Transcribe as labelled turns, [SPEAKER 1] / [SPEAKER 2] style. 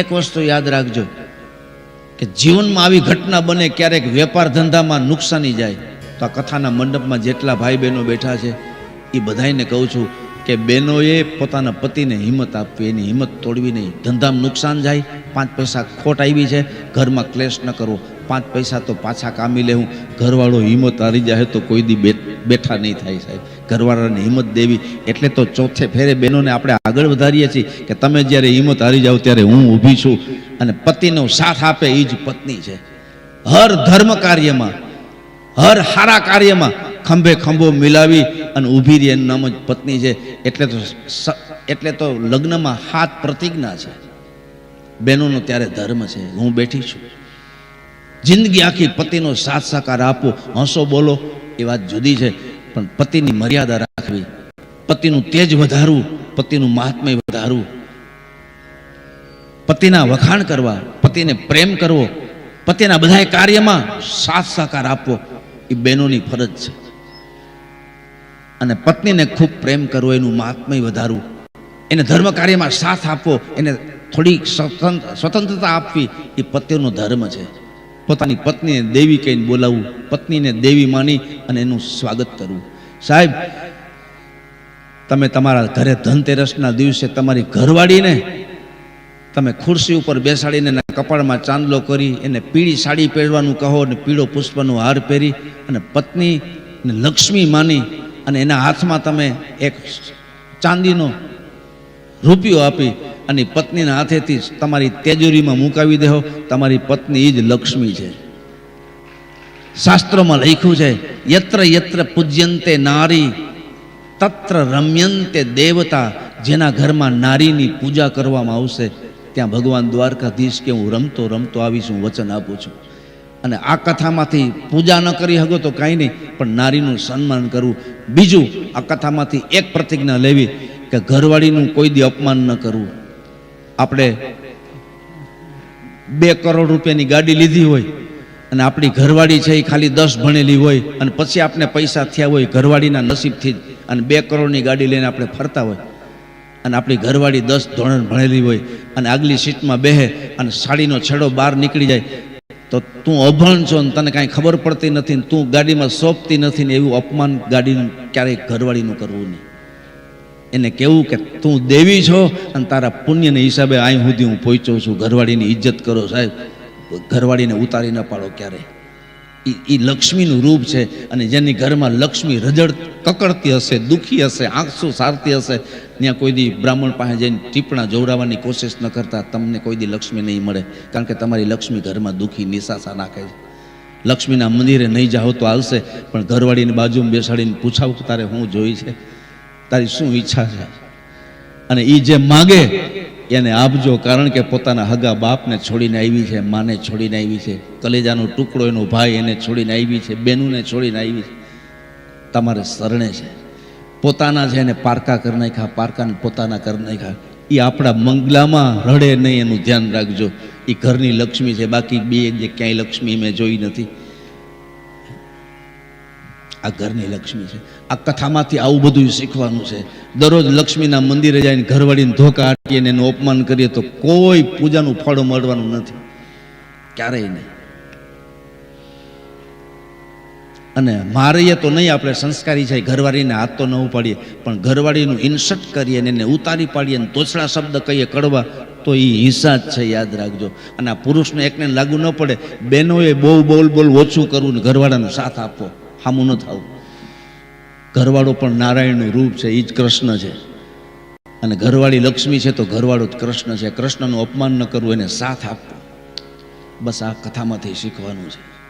[SPEAKER 1] એક વસ્તુ યાદ રાખજો કે જીવનમાં આવી ઘટના બને ક્યારેક વેપાર ધંધામાં નુકસાની જાય, તો આ કથાના મંડપમાં જેટલા ભાઈ બહેનો બેઠા છે, એ બધાને કહું છું કે બહેનોએ પોતાના પતિને હિંમત આપવી, એની હિંમત તોડવી નહીં. ધંધામાં નુકસાન જાય, પાંચ પૈસા ખોટ આવી છે, ઘરમાં ક્લેશ ન કરવો પાંચ પૈસા તો પાછા કામી લેવું ઘરવાળો હિંમત હારી જાય તો કોઈ દી બેઠા નહીં થાય સાહેબ. ઘરવાળાને હિંમત દેવી એટલે તો ચોથે ફેરે બહેનોને આપણે આગળ વધારીએ છીએ કે તમે જ્યારે હિંમત હારી જાઓ ત્યારે હું ઊભી છું અને પતિનો સાથ આપે એ જ પત્ની છે. હર ધર્મ કાર્યમાં, હર સારા કાર્યમાં ખંભે ખંભો મિલાવી અને ઊભી રહી નામ જ પત્ની છે. એટલે તો એટલે તો લગ્નમાં હાથ પ્રતિજ્ઞા છે. બહેનોનો ત્યારે ધર્મ છે. હું બેઠી છું. જિંદગી આખી પતિનો સાથ સહકાર આપો. હસો બોલો, એ વાત જુદી છે, પણ પતિની મર્યાદા રાખવી. પતિનું તેજ વધારવું, પતિનું મહાત્મય વધારવું. પતિના વખાણ કરવા, પતિને પ્રેમ કરવો, પતિના બધા કાર્યમાં સાથ સહકાર આપવો, એ બહેનોની ફરજ છે. અને પત્નીને ખૂબ પ્રેમ કરવો, એનું મહાત્મય વધારવું. એને ધર્મ કાર્યમાં સાથ આપવો, એને થોડી સ્વતંત્ર સ્વતંત્રતા આપવી, એ પતિનો ધર્મ છે. પોતાની પત્નીને દેવી કહીને બોલાવવું પત્નીને દેવી માની અને એનું સ્વાગત કરવું સાહેબ, તમે તમારા ઘરે ધનતેરસના દિવસે તમારી ઘરવાળીને તમે ખુરશી ઉપર બેસાડીને કપાળમાં ચાંદલો કરી, એને પીળી સાડી પહેરવાનું કહો અને પીળો પુષ્પનો હાર પહેરી અને પત્નીને લક્ષ્મી માની અને એના હાથમાં તમે એક ચાંદીનો રૂપિયો આપી અને પત્નીના હાથેથી તમારી તેજુરીમાં મુકાવી દેહો. તમારી પત્ની જ લક્ષ્મી છે. શાસ્ત્રોમાં લખ્યું છે, યત્ર યત્ર પૂજ્યંતે નારી, તત્ર રમ્યંતે દેવતા. જેના ઘરમાં નારીની પૂજા કરવામાં આવશે, ત્યાં ભગવાન દ્વારકાધીશ કે હું રમતો રમતો આવીશ, હું વચન આપું છું. અને આ કથામાંથી પૂજા ન કરી શકો તો કાંઈ નહીં, પણ નારીનું સન્માન કરવું બીજું, આ કથામાંથી એક પ્રતિજ્ઞા લેવી કે ઘરવાળીનું કોઈ દી અપમાન ન કરવું આપણે બે કરોડ રૂપિયાની ગાડી લીધી હોય અને આપણી ઘરવાળી છે એ ખાલી દસ ભણેલી હોય અને પછી આપણે પૈસા થયા હોય ઘરવાળીના નસીબથી જ અને બે કરોડની ગાડી લઈને આપણે ફરતા હોય અને આપણી ઘરવાળી દસ ધોરણ ભણેલી હોય અને આગલી સીટમાં બેહે અને સાડીનો છેડો બહાર નીકળી જાય, તો તું અભણ છો ને તને કાંઈ ખબર પડતી નથી તું ગાડીમાં સોંપતી નથી ને એવું અપમાન ગાડીનું ક્યારેય ઘરવાળીનું કરવું નહીં. એને કહેવું કે તું દેવી છો અને તારા પુણ્યને હિસાબે અહીં સુધી હું પહોંચ્યો છું. ઘરવાળીની ઇજ્જત કરો સાહેબ. ઘરવાળીને ઉતારી ન પાડો ક્યારે એ એ લક્ષ્મીનું રૂપ છે અને જેની ઘરમાં લક્ષ્મી રજડ કકડતી હશે, દુઃખી હશે આંખસુ સારતી હશે, ત્યાં કોઈ દી બ્રાહ્મણ પાસે જઈને ટીપણા જોવડાવવાની કોશિશ ન કરતા તમને કોઈ દી લક્ષ્મી નહીં મળે. કારણ કે તમારી લક્ષ્મી ઘરમાં દુઃખી નિશાસા નાખે છે. લક્ષ્મીના મંદિરે નહીં જાઓ તો આવશે પણ ઘરવાળીની બાજુમાં બેસાડીને પૂછાવું તારે હું જોઈ છે? તારી શું ઈચ્છા છે? અને એ જે માગે, એને આપજો, કારણ કે પોતાના હગા બાપને છોડીને આવી છે, માને છોડીને આવી છે. કલેજાનો ટુકડો એનો ભાઈ એને છોડીને આવી છે, બેનુને છોડીને આવી છે. તમારે શરણે છે. પોતાના છે એને પારકા કરી નાખ્યા, પારકાને પોતાના કરી નાખ્યા. એ આપણા મંગલામાં રડે નહીં, એનું ધ્યાન રાખજો. એ ઘરની લક્ષ્મી છે, બાકી બે જે ક્યાંય લક્ષ્મી મેં જોઈ નથી. આ ઘરની લક્ષ્મી છે. આ કથામાંથી આવું બધું શીખવાનું છે. દરરોજ લક્ષ્મીના મંદિરે જઈને ઘરવાળીને ધોકા આટીએ એનું અપમાન કરીએ તો કોઈ પૂજાનું ફળ મળવાનું નથી. ક્યારેય નહીં. અને મારીએ તો નહીં આપણે સંસ્કારી છે ઘરવાળીને હાથ તો ન ઉપાડીએ, પણ ઘરવાળીનું ઇન્સર્ટ કરીએ ને એને ઉતારી પાડીએ ને તોછડા શબ્દ કહીએ કડવા, તો એ હિંસા જ છે, યાદ રાખજો. અને આ પુરુષને એકને લાગુ ન પડે, બહેનોએ બહુ બોલ બોલ ઓછું કરવું ને ઘરવાળાનો સાથ આપવો. હામું ન થવું. ઘરવાળો પણ નારાયણનું રૂપ છે એ જ કૃષ્ણ છે. અને ઘરવાળી લક્ષ્મી છે તો ઘરવાળો જ કૃષ્ણ છે. કૃષ્ણનું અપમાન ન કરવું, એને સાથ આપવો. બસ આ કથામાંથી શીખવાનું છે.